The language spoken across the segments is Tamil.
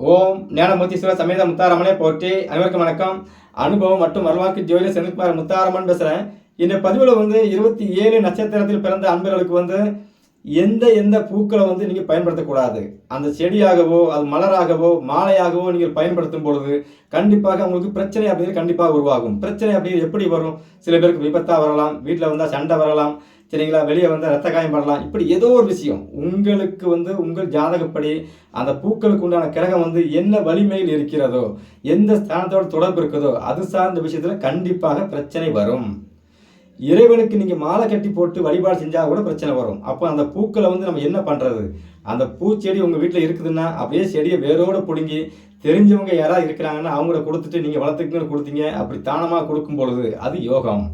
ஓம் ஞானமூர்த்தீஸ்வர சமேத முத்தாரமனே போற்றி அனைவருக்கும் வணக்கம். அனுபவம் மற்றும் வரலாற்று ஜோதிட செந்தில்குமார் முத்தாரமன் பேசுகிறேன் இந்த பதிவில் வந்து இருபத்தி ஏழு நட்சத்திரத்தில் பிறந்த அன்பர்களுக்கு வந்து எந்த எந்த பூக்களை வந்து நீங்கள் பயன்படுத்தக்கூடாது? அந்த செடியாகவோ அது மலராகவோ மாலையாகவோ நீங்கள் பயன்படுத்தும் பொழுது கண்டிப்பாக உங்களுக்கு பிரச்சனை அப்படிங்கிறது கண்டிப்பாக உருவாகும். பிரச்சனை அப்படிங்கிறது எப்படி வரும்? சில பேருக்கு விபத்தாக வரலாம் வீட்டில் வந்தால் சண்டை வரலாம் சரிங்களா? வெளியே வந்தால் ரத்த காயம் படலாம் இப்படி ஏதோ ஒரு விஷயம். உங்களுக்கு வந்து உங்கள் ஜாதகப்படி அந்த பூக்களுக்கு உண்டான கிரகம் வந்து என்ன வலிமையில் இருக்கிறதோ எந்த ஸ்தானத்தோட தொடர்பு இருக்குதோ அது சார்ந்த விஷயத்தில் கண்டிப்பாக பிரச்சனை வரும். இறைவனுக்கு நீங்கள் மாலை கட்டி போட்டு வழிபாடு செஞ்சால் கூட பிரச்சனை வரும். அப்போ அந்த பூக்களை வந்து நம்ம என்ன பண்ணுறது அந்த பூச்செடி உங்கள் வீட்டில் இருக்குதுன்னா அப்படியே செடியை வேரோடு பிடுங்கி தெரிஞ்சவங்க யாராவது இருக்கிறாங்கன்னா அவங்கள கொடுத்துட்டு நீங்கள் வளர்த்துக்குன்னு கொடுத்தீங்க. அப்படி தானமாக கொடுக்கும் பொழுது அது யோகம்.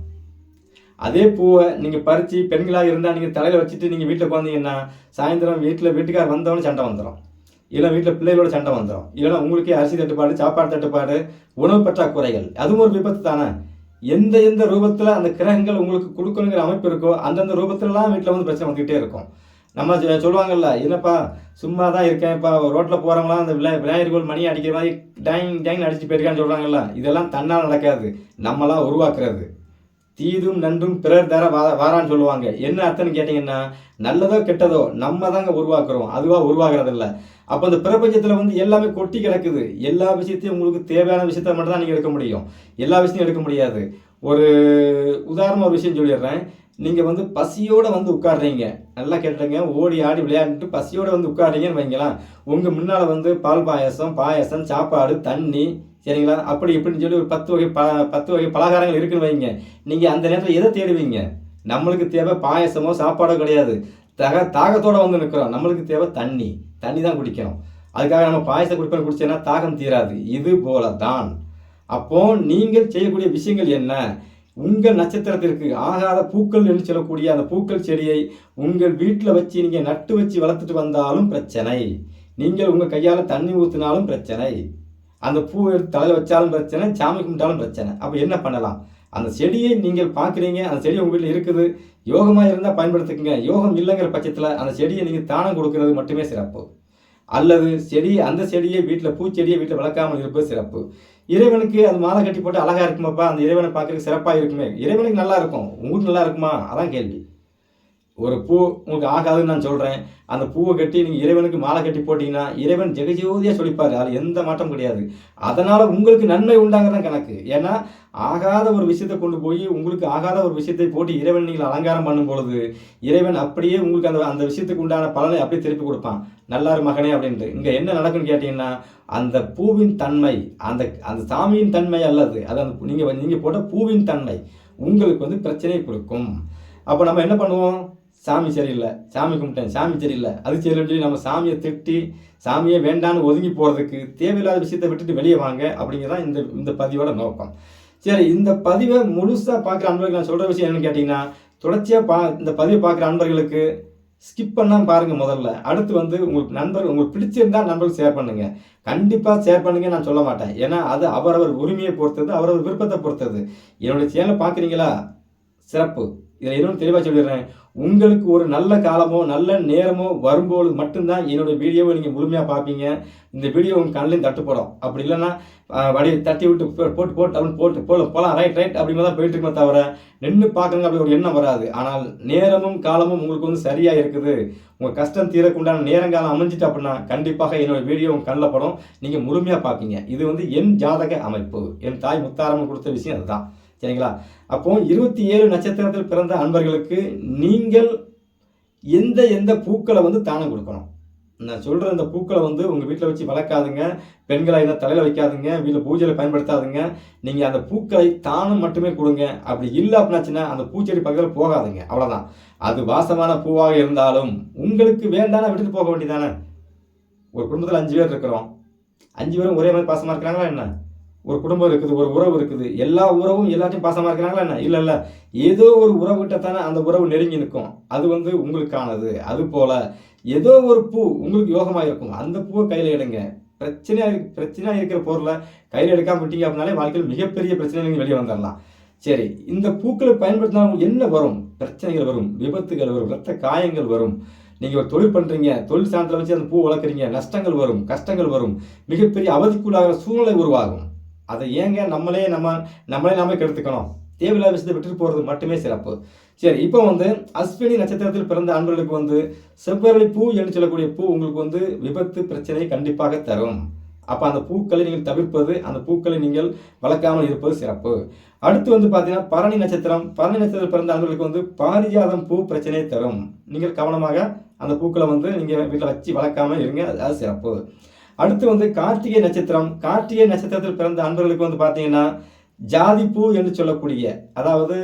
அதே பூவை நீங்கள் பறித்து பெண்களாக இருந்தால் நீங்கள் தலையில் வச்சுட்டு நீங்கள் வீட்டில் உட்காந்தீங்கன்னா சாயந்தரம் வீட்டில் வீட்டுக்கார் வந்தவொடனே சண்டை வந்துடும் இல்லை வீட்டில் பிள்ளைகளோட சண்டை வந்துடும் இல்லைன்னா உங்களுக்கே அரிசி தட்டுப்பாடு சாப்பாடு தட்டுப்பாடு உணவு பற்றாக்குறைகள். அதுவும் ஒரு விபத்து தானே? எந்த எந்த ரூபத்தில் அந்த கிரகங்கள் உங்களுக்கு கொடுக்கணுங்கிற அமைப்பு இருக்கோ அந்தந்த ரூபத்திலலாம் வீட்டில் வந்து பிரச்சனை வந்துக்கிட்டே இருக்கும். நம்ம சொல்லுவாங்கல்ல என்னப்பா சும்மா தான் இருக்கேன் இப்போ ரோட்டில் போகிறவங்களாம் அந்த விநாய விநாயகர் மணி அடிக்கிற மாதிரி டைங் டைங் அடிச்சு போயிருக்கான்னு சொல்கிறாங்கல்ல இதெல்லாம் தன்னால் நடக்காது. நம்மளாம் உருவாக்குறது. தீதும் நன்றும் பிறர் தர வா வாரான்னு சொல்லுவாங்க. என்ன அர்த்தம்னு கேட்டிங்கன்னா நல்லதோ கெட்டதோ நம்ம தாங்க உருவாக்குறோம். அதுவாக உருவாகிறது இல்லை அப்போ இந்த பிரபஞ்சத்தில் வந்து எல்லாமே கொட்டி கிடக்குது. எல்லா விஷயத்தையும் உங்களுக்கு தேவையான விஷயத்த மட்டும் தான் நீங்கள் எடுக்க முடியும். எல்லா விஷயத்தையும் எடுக்க முடியாது. ஒரு உதாரணமாக ஒரு விஷயம் சொல்லிடுறேன். நீங்கள் வந்து பசியோடு வந்து உட்காடுறீங்க நல்லா கேட்டுருங்க ஓடி ஆடி விளையாண்டுட்டு பசியோடு வந்து உட்காடுறீங்கன்னு வைங்களேன். உங்கள் முன்னால் வந்து பால் பாயாசம் பாயாசம் சாப்பாடு தண்ணி சரிங்களா? அப்படி இப்படின்னு சொல்லி ஒரு பத்து வகை ப பத்து வகை பலகாரங்கள் இருக்குன்னு வைங்க. நீங்கள் அந்த நேரத்தில் எதை தேடுவீங்க? நம்மளுக்கு தேவை பாயாசமோ சாப்பாடோ கிடையாது. தக தாகத்தோடு வந்து நிற்கிறோம் நம்மளுக்கு தேவை தண்ணி. தண்ணி தான் குடிக்கணும். அதுக்காக நம்ம பாயசம் குடிப்பேன் குடிச்சேன்னா தாகம் தீராது. இது போல தான் அப்போது நீங்கள் செய்யக்கூடிய விஷயங்கள் என்ன? உங்கள் நட்சத்திரத்திற்கு ஆகாத பூக்கள் என்று சொல்லக்கூடிய அந்த பூக்கள் செடியை உங்கள் வீட்டில் வச்சு நீங்கள் நட்டு வச்சு வளர்த்துட்டு வந்தாலும் பிரச்சனை. நீங்கள் உங்கள் கையால் தண்ணி ஊற்றினாலும் பிரச்சனை. அந்த பூ எடுத்து தலையில் வச்சாலும் பிரச்சனை சாமி கும்பிட்டாலும் பிரச்சனை. அப்போ என்ன பண்ணலாம்? அந்த செடியை நீங்கள் பார்க்குறீங்க அந்த செடி உங்கள் வீட்டில் இருக்குது. யோகமாக இருந்தால் பயன்படுத்திக்கங்க. யோகம் இல்லைங்கிற பட்சத்தில் அந்த செடியை நீங்கள் தானம் கொடுக்கறது மட்டுமே சிறப்பு. அல்லது செடி அந்த செடியை வீட்டில் பூச்செடியை வீட்டில் வளர்க்காமல் இருப்பது சிறப்பு. இறைவனுக்கு அது மாலை கட்டி போட்டு அழகாக இருக்குமாப்பா அந்த இறைவனை பார்க்கறதுக்கு சிறப்பாக இருக்குமே. இறைவனுக்கு நல்லா இருக்கும். உங்களுக்கு நல்லா இருக்குமா? அதான் கேள்வி. ஒரு பூ உங்களுக்கு ஆகாதுன்னு நான் சொல்கிறேன் அந்த பூவை கட்டி நீங்கள் இறைவனுக்கு மாலை கட்டி போட்டிங்கன்னா இறைவன் ஜெகஜோதியாக சொல்லிப்பார். அதில் எந்த மாற்றம் கிடையாது. அதனால் உங்களுக்கு நன்மை உண்டாங்கிறதான் கணக்கு. ஏன்னா ஆகாத ஒரு விஷயத்தை கொண்டு போய் உங்களுக்கு ஆகாத ஒரு விஷயத்தை போட்டு இறைவன் நீங்கள் அலங்காரம் பண்ணும் பொழுது இறைவன் அப்படியே உங்களுக்கு அந்த அந்த விஷயத்துக்கு உண்டான பலனை அப்படியே திருப்பி கொடுப்பான். நல்லாரு மகனே அப்படின்ட்டு. இங்கே என்ன நடக்குன்னு கேட்டிங்கன்னா அந்த பூவின் தன்மை அந்த அந்த சாமியின் தன்மை அல்லது அது அந்த நீங்கள் நீங்கள் போட்ட பூவின் தன்மை உங்களுக்கு வந்து பிரச்சனையை கொடுக்கும். அப்போ நம்ம என்ன பண்ணுவோம்? சாமி சரியில்லை சாமி கும்பிட்டேன் சாமி சரியில்லை. அது சரியில்லைன்னு சொல்லி நம்ம சாமியை திட்டி சாமியை வேண்டான்னு ஒதுங்கி போகிறதுக்கு தேவையில்லாத விஷயத்தை விட்டுட்டு வெளியே வாங்க அப்படிங்கிறதான் இந்த இந்த பதிவோட நோக்கம். சரி இந்த பதிவை முழுசாக பார்க்குற அன்பர்களுக்கு நான் சொல்கிற விஷயம் என்னென்னு கேட்டிங்கன்னா தொடர்ச்சியாக பா இந்த பதிவை பார்க்குற அன்பர்களுக்கு ஸ்கிப் பண்ணால் பாருங்கள் முதல்ல. அடுத்து வந்து உங்களுக்கு நண்பர் உங்களுக்கு பிடிச்சிருந்தா நண்பர்கள் ஷேர் பண்ணுங்கள் கண்டிப்பாக ஷேர் பண்ணுங்க நான் சொல்ல மாட்டேன். ஏன்னா அது அவரவர் உரிமையை பொறுத்தது அவரவர் விருப்பத்தை பொறுத்தது. என்னுடைய சேனலை பார்க்குறீங்களா? சிறப்பு. இதில் இன்னும் தெளிவாக சொல்லிடுறேன். உங்களுக்கு ஒரு நல்ல காலமோ நல்ல நேரமோ வரும்போது மட்டும்தான் என்னோட வீடியோவை நீங்கள் முழுமையாக பார்ப்பீங்க. இந்த வீடியோ உங்கள் கண்ணிலையும் தட்டுப்படும். அப்படி இல்லைன்னா வடி தட்டி விட்டு போட்டு போட்டு அப்படின்னு போட்டு போல போகலாம் ரைட் ரைட் அப்படிமா தான் போயிட்டு இருக்குமே தவிர நின்று பார்க்கணுங்க அப்படி ஒரு எண்ணம் வராது. ஆனால் நேரமும் காலமும் உங்களுக்கு வந்து சரியாக இருக்குது. உங்கள் கஷ்டம் தீரக்குண்டான நேரங்காலம் அமைஞ்சிட்டு அப்படின்னா கண்டிப்பாக என்னோட வீடியோ உங்கள் கண்ணில் படம். நீங்கள் முழுமையாக பார்ப்பீங்க. இது வந்து என் ஜாதக அமைப்பு. என் தாய் முத்தாரம்மன் கொடுத்த விஷயம் அதுதான். சரிங்களா? அப்போ இருபத்தி ஏழு நட்சத்திரத்தில் பிறந்த அன்பர்களுக்கு நீங்கள் எந்த எந்த பூக்களை வந்து தானம் கொடுக்கணும்? நான் சொல்கிற இந்த பூக்களை வந்து உங்கள் வீட்டில் வச்சு வளர்க்காதுங்க. பெண்களை இதை தலையில் வைக்காதுங்க. வீட்டில் பூஜையில் பயன்படுத்தாதுங்க. நீங்கள் அந்த பூக்களை தானம் மட்டுமே கொடுங்க. அப்படி இல்லை அப்படின்னாச்சுன்னா அந்த பூச்செடி பக்கத்தில் போகாதுங்க. அவ்வளோதான் அது வாசமான பூவாக இருந்தாலும் உங்களுக்கு வேண்டாம்னா விட்டுட்டு போக வேண்டியதானே ஒரு குடும்பத்தில் அஞ்சு பேர் இருக்கிறோம். அஞ்சு பேரும் ஒரே மாதிரி பாசமாக இருக்கிறாங்களா என்ன? ஒரு குடும்பம் இருக்குது ஒரு உறவு இருக்குது எல்லா உறவும் எல்லாத்தையும் பாசமாக இருக்கிறாங்களா என்ன? இல்லை இல்லை. ஏதோ ஒரு உறவுகிட்ட தானே அந்த உறவு நெருங்கி நிற்கும். அது வந்து உங்களுக்கானது. அது போல் ஏதோ ஒரு பூ உங்களுக்கு யோகமாக இருக்கும். அந்த பூவை கையில் எடுங்க. பிரச்சனையாக இருக்கு பிரச்சனையாக இருக்கிற பொருளை கையில் எடுக்காமல் விட்டீங்க அப்படின்னாலே வாழ்க்கையில் மிகப்பெரிய பிரச்சனை நீங்கள் வெளியே வந்துடலாம் சரி இந்த பூக்களை பயன்படுத்தினா என்ன வரும்? பிரச்சனைகள் வரும் விபத்துகள் வரும் ரத்த காயங்கள் வரும். நீங்கள் ஒரு தொழில் பண்ணுறீங்க தொழில் சாணத்தில் வச்சு அந்த பூ வளர்க்குறீங்க. நஷ்டங்கள் வரும் கஷ்டங்கள் வரும். மிகப்பெரிய அவதிக்குள்ளாகிற சூழ்நிலை உருவாகும். அதை ஏங்க நம்மளே நம்ம நம்மளே நாமே கெடுத்துக்கணும்? தேவையில்லாத விஷயத்தை விட்டுட்டு போகிறது மட்டுமே சிறப்பு. சரி இப்போ வந்து அஸ்வினி நட்சத்திரத்தில் பிறந்த அன்பர்களுக்கு வந்து செவ்வரளி பூ என்று சொல்லக்கூடிய பூ உங்களுக்கு வந்து விபத்து பிரச்சனையை கண்டிப்பாக தரும். அப்போ அந்த பூக்களை நீங்கள் தவிர்ப்பது அந்த பூக்களை நீங்கள் வளர்க்காமல் இருப்பது சிறப்பு. அடுத்து வந்து பார்த்தீங்கன்னா பரணி நட்சத்திரம். பரணி நட்சத்திரம் பிறந்த அன்பர்களுக்கு வந்து பாரிஜாதம் பூ பிரச்சனையை தரும். நீங்கள் கவனமாக அந்த பூக்களை வந்து நீங்கள் வீட்டில் வச்சு வளர்க்காமல் இருங்க அது சிறப்பு. அடுத்து வந்து கார்த்திகை நட்சத்திரம். கார்த்திகை நட்சத்திரத்தில் பிறந்த அன்பர்களுக்கு வந்து பார்த்தீங்கன்னா ஜாதிப்பூ என்று சொல்லக்கூடிய அதாவது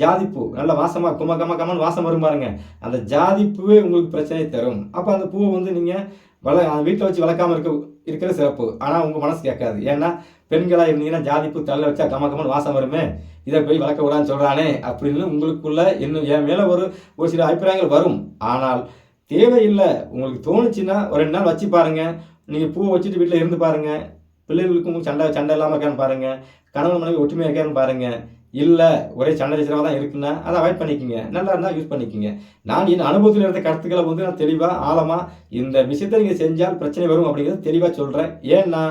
ஜாதிப்பூ நல்ல வாசமா கும கம கமன் வாசம் வரும் பாருங்க. அந்த ஜாதிப்பூவே உங்களுக்கு பிரச்சனை தரும். அப்போ அந்த பூவை வந்து நீங்கள் வள வீட்டில் வச்சு வளர்க்காம இருக்க இருக்கிற சிறப்பு. ஆனால் உங்கள் மனசு கேட்காது. ஏன்னா பெண்களாக இருந்தீங்கன்னா ஜாதிப்பூ தள்ள வச்சா கம கமன் வாசம் வருமே. இதை போய் வளர்க்க விடான்னு சொல்கிறானே அப்படின்னு உங்களுக்குள்ள இன்னும் என் மேலே ஒரு ஒரு சில அபிப்பிராயங்கள் வரும். ஆனால் தேவையில்லை. உங்களுக்கு தோணுச்சுன்னா ஒரு ரெண்டு நாள் வச்சு பாருங்கள் நீங்கள் பூவை வச்சுட்டு வீட்டில் இருந்து பாருங்கள் பிள்ளைகளுக்கும் சண்டை சண்டை இல்லாமல் இருக்கான்னு பாருங்கள் கணவன் மனைவி ஒற்றுமையாக இருக்கான்னு பாருங்கள் இல்லை ஒரே சண்டை சச்சரவாக தான் இருக்குன்னா அதை அவாய்ட் பண்ணிக்கோங்க. நல்லா இருந்தால் யூஸ் பண்ணிக்கோங்க. நான் என் அனுபவத்தில் இருந்த கருத்துக்களை வந்து நான் தெளிவாக ஆழமாக இந்த விஷயத்தை நீங்கள் செஞ்சால் பிரச்சனை வரும் அப்படிங்கிறத தெளிவாக சொல்கிறேன் ஏன்னா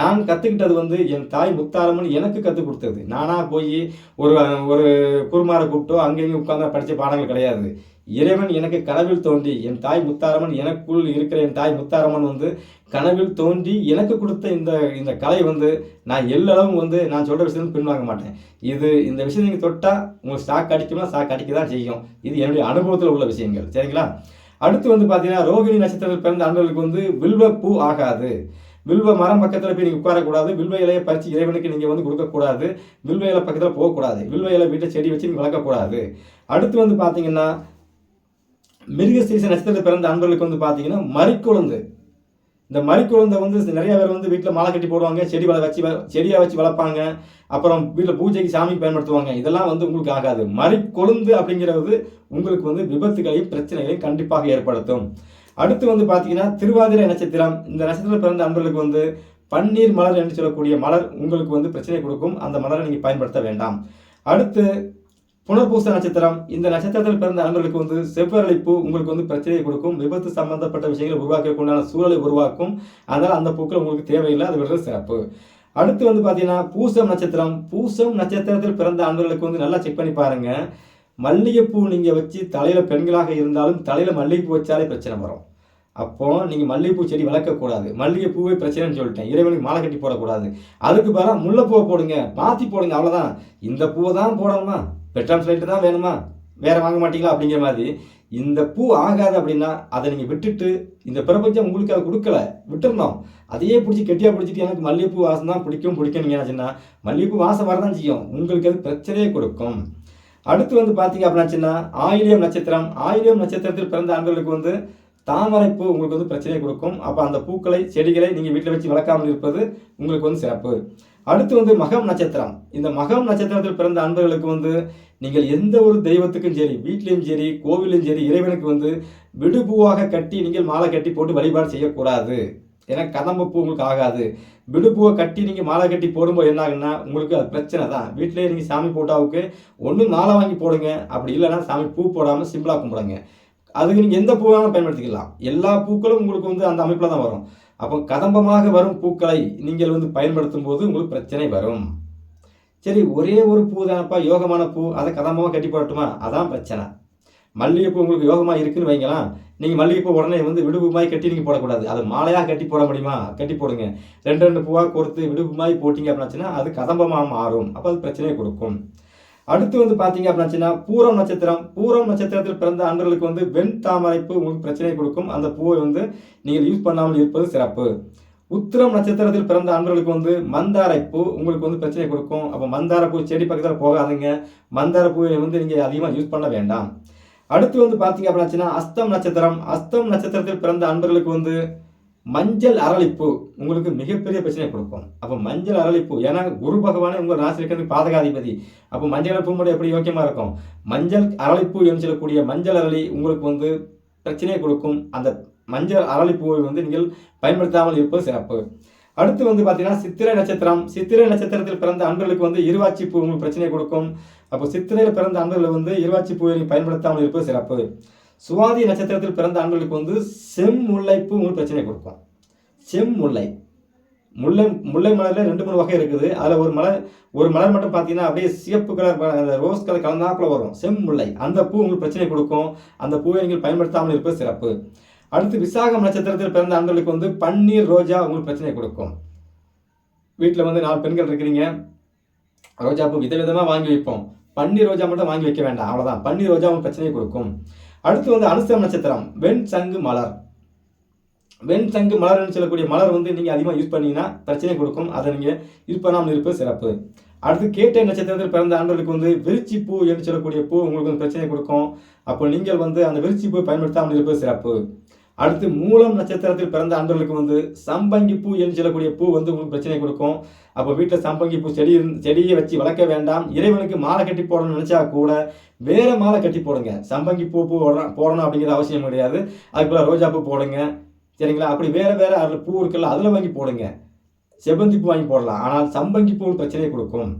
நான் கற்றுக்கிட்டது வந்து என் தாய் முத்தாரம்னு எனக்கு கற்றுக் கொடுத்தது. நானாக போய் ஒரு ஒரு குருமாரை கூப்பிட்டோ அங்கேயும் உட்காந்து படித்த பாடங்கள் கிடையாது. இறைவன் எனக்கு கனவில் தோன்றி என் தாய் முத்தாரம்மன் எனக்குள் இருக்கிற என் தாய் முத்தாரம்மன் வந்து கனவில் தோன்றி எனக்கு கொடுத்த இந்த இந்த கலை வந்து நான் எல்லளவும் வந்து நான் சொல்கிற விஷயத்தை பின்வாங்க மாட்டேன். இது இந்த விஷயம் நீங்கள் தொட்டால் உங்களுக்கு ஸ்டாக் அடிக்கும்னா ஸ்டாக் அடிக்க தான் செய்யும். இது என்னுடைய அனுபவத்தில் உள்ள விஷயங்கள். சரிங்களா? அடுத்து வந்து பார்த்தீங்கன்னா ரோகிணி நட்சத்திரத்தில் பிறந்த அன்பர்களுக்கு வந்து வில்வ பூ ஆகாது. வில்வ மரம் பக்கத்தில் போய் நீங்கள் உட்காரக்கூடாது. வில்வ இலையை பறித்து இறைவனுக்கு நீங்கள் வந்து கொடுக்கக்கூடாது. வில்வ இலை பக்கத்தில் போகக்கூடாது. வில்வ இலை வீட்டில் செடி வச்சு நீங்கள் வளர்க்கக்கூடாது. அடுத்து வந்து பார்த்தீங்கன்னா மிருகசீச நட்சத்திரத்தில் பிறந்த அன்பர்களுக்கு வந்து பார்த்தீங்கன்னா மறிக்குழந்து. இந்த மறிக்குழந்தை வந்து நிறைய பேர் வந்து வீட்டில் மாலை கட்டி போடுவாங்க செடி வள வச்சு வ- வச்சு வளர்ப்பாங்க. அப்புறம் வீட்டில் பூஜைக்கு சாமிக்கு பயன்படுத்துவாங்க. இதெல்லாம் வந்து உங்களுக்கு ஆகாது. மறிக்கொழுந்து அப்படிங்கிறது உங்களுக்கு வந்து விபத்துகளையும் பிரச்சனைகளையும் கண்டிப்பாக ஏற்படுத்தும். அடுத்து வந்து பார்த்தீங்கன்னா திருவாதிரை நட்சத்திரம். இந்த நட்சத்திரத்தில் பிறந்த அன்பர்களுக்கு வந்து பன்னீர் மலர் என்று சொல்லக்கூடிய மலர் உங்களுக்கு வந்து பிரச்சனை கொடுக்கும். அந்த மலரை நீங்கள் பயன்படுத்த வேண்டாம். அடுத்து புனர்பூச நட்சத்திரம். இந்த நட்சத்திரத்தில் பிறந்த அன்பர்களுக்கு வந்து செவ்வரளிப்பு உங்களுக்கு வந்து பிரச்சனையை கொடுக்கும். விபத்து சம்பந்தப்பட்ட விஷயங்களை உருவாக்கக்கூடிய சூழலை உருவாக்கும். அதனால் அந்த பூக்கள் உங்களுக்கு தேவையில்லை. அது விடுறது சிறப்பு. அடுத்து வந்து பார்த்தீங்கன்னா பூசம் நட்சத்திரம். பூசம் நட்சத்திரத்தில் பிறந்த அன்பர்களுக்கு வந்து நல்லா செக் பண்ணி பாருங்க. மல்லிகைப்பூ நீங்கள் வச்சு தலையில் பெண்களாக இருந்தாலும் தலையில் மல்லிகைப்பூ வச்சாலே பிரச்சனை வரும். அப்போ நீங்கள் மல்லிகைப்பூ செடி வளர்க்கக்கூடாது. மல்லிகைப்பூவே பிரச்சனைன்னு சொல்லிட்டேன். இறைவனுக்கு மாலை கட்டி போடக்கூடாது. அதுக்கு பதிலாக முல்லைப்பூவை போடுங்க. மாற்றி போடுங்க. அவ்வளோதான் இந்த பூவை தான் போடணுமா? பெட்ராம் ஸ்லைட்டு தான் வேணுமா? வேறு வாங்க மாட்டீங்களா? அப்படிங்கிற மாதிரி. இந்த பூ ஆகாது அப்படின்னா அதை நீங்கள் விட்டுட்டு இந்த பிரபஞ்சம் உங்களுக்கு அதை கொடுக்கல. விட்டுருந்தோம் அதையே பிடிச்சி கெட்டியாக பிடிச்சிட்டு எனக்கு மல்லிகைப்பூ வாசம் தான் பிடிக்கும் பிடிக்கும் நீங்கள் என்னாச்சுன்னா மல்லிகைப்பூ வாசம் வரதான் செய்யும். உங்களுக்கு அது பிரச்சனையே கொடுக்கும். அடுத்து வந்து பார்த்தீங்க அப்படின்னாச்சுன்னா ஆயிலியம் நட்சத்திரம். ஆயிலியம் நட்சத்திரத்தில் பிறந்த ஆண்களுக்கு வந்து தாமரைப்பூ உங்களுக்கு வந்து பிரச்சனையை கொடுக்கும். அப்போ அந்த பூக்களை செடிகளை நீங்கள் வீட்டில் வச்சு வளர்க்காமல் இருப்பது உங்களுக்கு வந்து சிறப்பு. அடுத்து வந்து மகம் நட்சத்திரம். இந்த மகம் நட்சத்திரத்தில் பிறந்த அன்பர்களுக்கு வந்து நீங்கள் எந்த ஒரு தெய்வத்துக்கும் சரி வீட்லேயும் சரி கோவிலும் சரி இறைவனுக்கு வந்து விடுபூவாக கட்டி நீங்கள் மாலை கட்டி போட்டு வழிபாடு செய்யக்கூடாது. ஏன்னா கதம்ப பூ உங்களுக்கு ஆகாது. விடுபூவை கட்டி நீங்கள் மாலை கட்டி போடும்போது என்ன ஆகுன்னா உங்களுக்கு அது பிரச்சனை தான். வீட்டிலேயே நீங்கள் சாமி போட்டாவுக்கு ஒன்று மாலை வாங்கி போடுங்க. அப்படி இல்லைன்னா சாமி பூ போடாமல் சிம்பிளாக கும்பிடுங்க. அதுக்கு நீங்கள் எந்த பூ வேணாலும் பயன்படுத்திக்கலாம். எல்லா பூக்களும் உங்களுக்கு வந்து அந்த அமைப்பில் தான் வரும். அப்போ கதம்பமாக வரும் பூக்களை நீங்கள் வந்து பயன்படுத்தும் போது உங்களுக்கு பிரச்சனை வரும். சரி ஒரே ஒரு பூ தானப்பா யோகமான பூ அதை கதம்பமாக கட்டி போடட்டுமா அதான் பிரச்சனை. மல்லிகைப்பூ உங்களுக்கு யோகமாக இருக்குன்னு வைங்களேன். நீங்கள் மல்லிகைப்பூ உடனே வந்து விடுபுமாய் கட்டி நீங்கள் போடக்கூடாது. அது மாலையாக கட்டி போட முடியுமா? கட்டி போடுங்க. ரெண்டு ரெண்டு பூவாக கொடுத்து விடுபுமாய் போட்டிங்க அப்படின்னாச்சுன்னா அது கதம்பமாக மாறும். அப்போ அது பிரச்சனையை கொடுக்கும். அடுத்து வந்து பார்த்தீங்க அப்படின்னாச்சுன்னா பூரம் நட்சத்திரம். பூரம் நட்சத்திரத்தில் பிறந்த அன்பர்களுக்கு வந்து வெண் தாமரைப்பு உங்களுக்கு பிரச்சனை கொடுக்கும். அந்த பூவை வந்து நீங்கள் யூஸ் பண்ணாமல் இருப்பது சிறப்பு. உத்திரம் நட்சத்திரத்தில் பிறந்த அன்பர்களுக்கு வந்து மந்தாரை பூ உங்களுக்கு வந்து பிரச்சனை கொடுக்கும். அப்போ மந்தார பூ செடி பக்கத்தில் போகாதுங்க. மந்தார பூவை வந்து நீங்கள் அதிகமாக யூஸ் பண்ண வேண்டாம். அடுத்து வந்து பார்த்தீங்க அப்படின்னாச்சுன்னா அஸ்தம் நட்சத்திரம். அஸ்தம் நட்சத்திரத்தில் பிறந்த அன்பர்களுக்கு வந்து மஞ்சள் அரளிப்பூ உங்களுக்கு மிகப்பெரிய பிரச்சனை கொடுக்கும். அப்போ மஞ்சள் அரளிப்பூ ஏன்னா குரு பகவானே உங்கள் ராசிக்கு பாதகாதிபதி. அப்போ மஞ்சள் அரளிப்பூ மட்டும் எப்படி யோக்கியமாக இருக்கும்? மஞ்சள் அரளிப்பு என்று சொல்லக்கூடிய மஞ்சள் அரளி உங்களுக்கு வந்து பிரச்சனையை கொடுக்கும். அந்த மஞ்சள் அரளிப்பூவை வந்து நீங்கள் பயன்படுத்தாமல் இருப்பது சிறப்பு. அடுத்து வந்து பார்த்தீங்கன்னா சித்திரை நட்சத்திரம். சித்திரை நட்சத்திரத்தில் பிறந்த அன்பர்களுக்கு வந்து இருவாச்சி பூ உங்களுக்கு பிரச்சனை கொடுக்கும். அப்போ சித்திரையில் பிறந்த அன்பர்கள் வந்து இருவாச்சி பூவை நீங்கள் பயன்படுத்தாமல் இருப்பது சிறப்பு. சுவாதி நட்சத்திரத்தில் பிறந்த ஆண்களுக்கு வந்து செம்முல்லைப்பு உங்களுக்கு பிரச்சனை கொடுக்கும். செம்முல்லை முல்லை. முல்லை மலரில் ரெண்டு மூணு வகை இருக்குது. அதில் ஒரு மலர் ஒரு மலர் மட்டும் பார்த்தீங்கன்னா அப்படியே சிவப்பு கலர் அந்த ரோஸ் கலர் கலந்தாப்பில் வரும். செம்முல்லை அந்த பூ உங்களுக்கு பிரச்சனை கொடுக்கும். அந்த பூவை நீங்கள் பயன்படுத்தாமல் இருப்பது சிறப்பு. அடுத்து விசாகம் நட்சத்திரத்தில் பிறந்த ஆண்களுக்கு வந்து பன்னீர் ரோஜா உங்களுக்கு பிரச்சனை கொடுக்கும். வீட்டில் வந்து நாலு பெண்கள் இருக்கிறீங்க. ரோஜா பூ விதவிதமாக வாங்கி வைப்போம். பன்னீர் ரோஜா மட்டும் வாங்கி வைக்க வேண்டாம். அவ்வளோதான் பன்னீர் ரோஜா உங்களுக்கு பிரச்சனையை கொடுக்கும். அடுத்து வந்து அனுசம் நட்சத்திரம். வெண் சங்கு மலர். வெண் சங்கு மலர்னு சொல்லக்கூடிய மலர் வந்து நீங்கள் அதிகமாக யூஸ் பண்ணீங்கன்னா பிரச்சனை கொடுக்கும். அதை நீங்கள் யூஸ் பண்ணாமல் இருப்பது சிறப்பு. அடுத்து கேட்டை நட்சத்திரத்தில் பிறந்த ஆண்களுக்கு வந்து விருச்சி பூ என்று சொல்லக்கூடிய பூ உங்களுக்கு வந்து பிரச்சனை கொடுக்கும். அப்போ நீங்கள் வந்து அந்த விருச்சி பூ பயன்படுத்தாமல் இருப்பது சிறப்பு. அடுத்து மூலம் நட்சத்திரத்தில் பிறந்த அன்பர்களுக்கு வந்து சம்பங்கி பூ என்று சொல்லக்கூடிய பூ வந்து உங்களுக்கு பிரச்சனை கொடுக்கும். அப்போ வீட்டில் சம்பங்கி பூ செடி இருந்து- செடியை வச்சு வளர்க்க வேண்டாம். இறைவனுக்கு மாலை கட்டி போடணும்னு நினச்சா கூட வேறு மாலை கட்டி போடுங்க. சம்பங்கி பூ பூ போடணும் அப்படிங்கிற அவசியம் கிடையாது. அதுக்குள்ள ரோஜா பூ போடுங்க. சரிங்களா? அப்படி வேறு வேறு அதில் பூ இருக்குல்ல அதில் வாங்கி போடுங்க. செவ்வந்தி பூ வாங்கி போடலாம். ஆனால் சம்பங்கி பூ பிரச்சனையை கொடுக்கும்.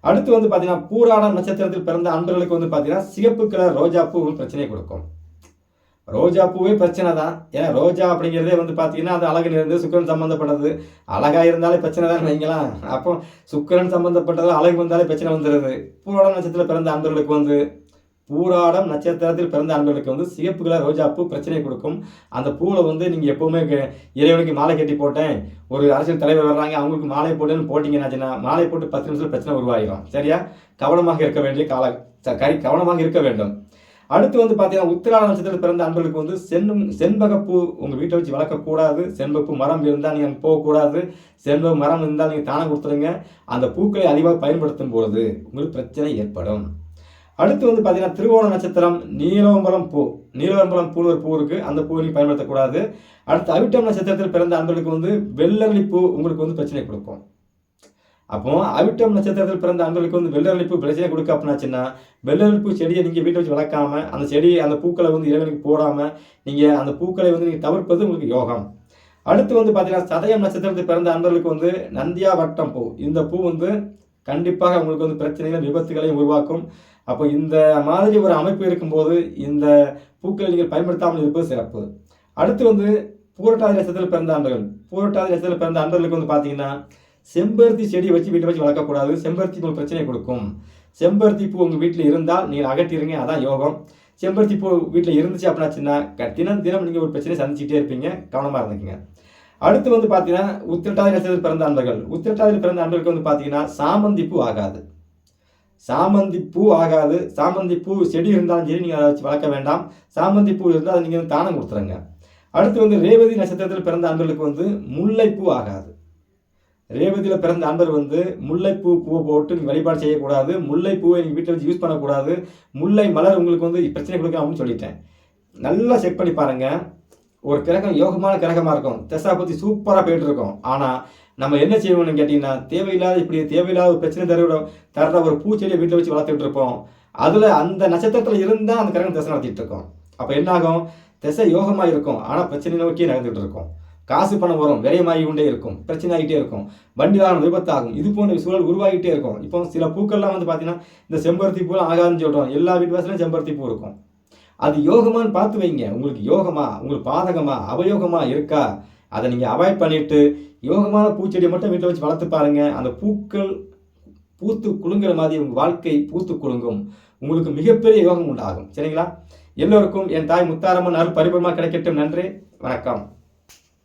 அடுத்து வந்து பார்த்தீங்கன்னா பூராடம் நட்சத்திரத்தில் பிறந்த அன்பர்களுக்கு வந்து பார்த்தீங்கன்னா சிகப்பு கலர் ரோஜா பூ பிரச்சனையை கொடுக்கும். ரோஜா பூவே பிரச்சனை தான். ஏன்னா ரோஜா அப்படிங்கிறதே வந்து பார்த்தீங்கன்னா அது அழகு நிறைந்து சுக்கரன் சம்மந்தப்பட்டது அழகாக இருந்தாலே பிரச்சனை தான் வைங்களாம் அப்போ சுக்கிரன் சம்மந்தப்பட்டது அழகு வந்தாலே பிரச்சனை வந்துடுது பூராடம் நட்சத்திரத்தில் பிறந்த அன்பர்களுக்கு வந்து பூராடம் நட்சத்திரத்தில் பிறந்த அன்பர்களுக்கு வந்து சிகப்பு கலர் ரோஜா பூ பிரச்சனை கொடுக்கும். அந்த பூவில் வந்து நீங்கள் எப்போவுமே இறைவனுக்கு மாலை கட்டி போட்டேன். ஒரு அரசியல் தலைவர் வர்றாங்க அவங்களுக்கு மாலை போட்டுன்னு போட்டிங்கன்னாச்சுன்னா மாலை போட்டு பத்து நிமிஷத்தில் பிரச்சனை உருவாகிடும் சரியா? கவனமாக இருக்க வேண்டிய கால ச- கரி கவனமாக இருக்க வேண்டும். அடுத்து வந்து பார்த்தீங்கன்னா உத்திராட நட்சத்திரத்தில் பிறந்த அன்பர்களுக்கு வந்து செண்ணும் செண்பகப்பூ உங்கள் வீட்டை வச்சு வளர்க்கக்கூடாது. செண்பகப்பூ மரம் இருந்தால் நீங்கள் அங்கே போகக்கூடாது. செண்பக மரம் இருந்தால் நீங்கள் தானம் கொடுத்துருங்க அந்த பூக்களை அதிகமாக பயன்படுத்தும் பொழுது உங்களுக்கு பிரச்சனை ஏற்படும். அடுத்து வந்து பார்த்தீங்கன்னா திருவோண நட்சத்திரம் நீலவம்பலம் பூ நீலவம்பலம் பூ ஒரு பூ இருக்குது அந்த பூவை நீங்கள் பயன்படுத்தக்கூடாது. அடுத்து அவிட்டம் நட்சத்திரத்தில் பிறந்த அன்பர்களுக்கு வந்து வெள்ளரளி பூ உங்களுக்கு வந்து பிரச்சனை கொடுக்கும். அப்போ அவிட்டம் நட்சத்திரத்தில் பிறந்த அன்பர்களுக்கு வந்து வெள்ளரளிப்பூ பிரச்சனை கொடுக்க அப்படின்னாச்சுன்னா வெள்ளரளிப்பூ செடியை நீங்கள் வீட்டை வச்சு வளர்க்காம அந்த செடியை அந்த பூக்களை வந்து இறைவனுக்கு போடாமல் நீங்கள் அந்த பூக்களை வந்து நீங்கள் தவிர்ப்பது உங்களுக்கு யோகம். அடுத்து வந்து பார்த்தீங்கன்னா சதயம் நட்சத்திரத்தில் பிறந்த அன்பர்களுக்கு வந்து நந்தியா வட்டம் பூ. இந்த பூ வந்து கண்டிப்பாக உங்களுக்கு வந்து பிரச்சனைகள் விபத்துகளையும் உருவாக்கும். அப்போ இந்த மாதிரி ஒரு அமைப்பு இருக்கும்போது இந்த பூக்களை நீங்கள் பயன்படுத்தாமல் இருப்பது சிறப்பு. அடுத்து வந்து பூரட்டாதி நட்சத்திரத்தில் பிறந்த ஆண்டுகள் பூரட்டாதி நட்சத்திரத்தில் பிறந்த அன்பர்களுக்கு வந்து பார்த்தீங்கன்னா செம்பருத்தி செடி வச்சு வீட்டை வச்சு வளர்க்கக்கூடாது. செம்பருத்தி உங்களுக்கு பிரச்சனை கொடுக்கும். செம்பருத்தி பூ உங்கள் வீட்டில் இருந்தால் நீங்கள் அகற்றிடுங்க அதான் யோகம். செம்பருத்தி பூ வீட்டில் இருந்துச்சு அப்படின்னாச்சுன்னா க- தினம் தினம் நீங்கள் ஒரு பிரச்சனையை சந்திச்சுட்டே இருப்பீங்க. கவனமாக இருந்துக்குங்க. அடுத்து வந்து பார்த்தீங்கன்னா உத்திரட்டாதி நட்சத்திரத்தில் பிறந்த அன்பர்கள். உத்திரட்டாதியில் பிறந்த அன்பர்களுக்கு வந்து பார்த்தீங்கன்னா சாமந்தி பூ ஆகாது. சாமந்தி பூ ஆகாது. சாமந்தி பூ செடி இருந்தாலும் சரி நீங்கள் அதை வச்சு வளர்க்க வேண்டாம். சாமந்தி பூ இருந்தால் அதை நீங்கள் தானம் கொடுத்துருங்க. அடுத்து வந்து ரேவதி நட்சத்திரத்தில் பிறந்த அன்பர்களுக்கு வந்து முல்லைப்பூ ஆகாது. ரேவதியில் பிறந்த அன்பர் வந்து முல்லைப்பூ பூவை போட்டு நீங்கள் வழிபாடு செய்யக்கூடாது முல்லைப்பூவை நீங்கள் வீட்டில் வச்சு யூஸ் பண்ணக்கூடாது முல்லை மலர் உங்களுக்கு வந்து பிரச்சனை கொடுக்கும் அப்படின்னு சொல்லிட்டேன். நல்லா செக் பண்ணி பாருங்கள் ஒரு கிரகம் யோகமான கிரகமாக இருக்கும். தெசா பற்றி சூப்பராக போயிட்டு இருக்கும். ஆனால் நம்ம என்ன செய்வோம்னு கேட்டிங்கன்னா தேவையில்லாத இப்படி தேவையில்லாத ஒரு பிரச்சனை தர தர்ற ஒரு பூச்செடியை வீட்டில் வச்சு வளர்த்துட்டு இருப்போம். அதில் அந்த நட்சத்திரத்தில் இருந்தால் அந்த கிரகம் திசை நடத்திட்டு இருக்கோம். அப்போ என்னாகும் திசை யோகமாக இருக்கும். ஆனால் பிரச்சனை நோக்கி நடந்துகிட்டு இருக்கும். காசு பணம் வரும் விரயமாகி கொண்டே இருக்கும் பிரச்சனை ஆகிட்டே இருக்கும் வண்டி வாகனம் விபத்தாகும் இது போன்ற சூழல் உருவாகிட்டே இருக்கும். இப்போ சில பூக்கள்லாம் வந்து பார்த்தீங்கன்னா இந்த செம்பருத்தி பூலாம் ஆகாதுன்னு சொல்கிறோம் எல்லா வீட்டு வாசலையும் செம்பருத்தி பூ இருக்கும். அது யோகமான்னு பார்த்து வைங்க. உங்களுக்கு யோகமா உங்களுக்கு பாதகமா அவயோகமா இருக்கா? அதை நீங்கள் அவாய்ட் பண்ணிட்டு யோகமான பூச்செடியை மட்டும் வீட்டில் வச்சு வளர்த்து பாருங்க. அந்த பூக்கள் பூத்து குலுங்குற மாதிரி உங்கள் வாழ்க்கை பூத்து குலுங்கும். உங்களுக்கு மிகப்பெரிய யோகம் உண்டாகும். சரிங்களா? எல்லோருக்கும் என் தாய் முத்தாரம்மன் அருள் பரிபூர்ணமாக கிடைக்கட்டும். நன்றி. வணக்கம்.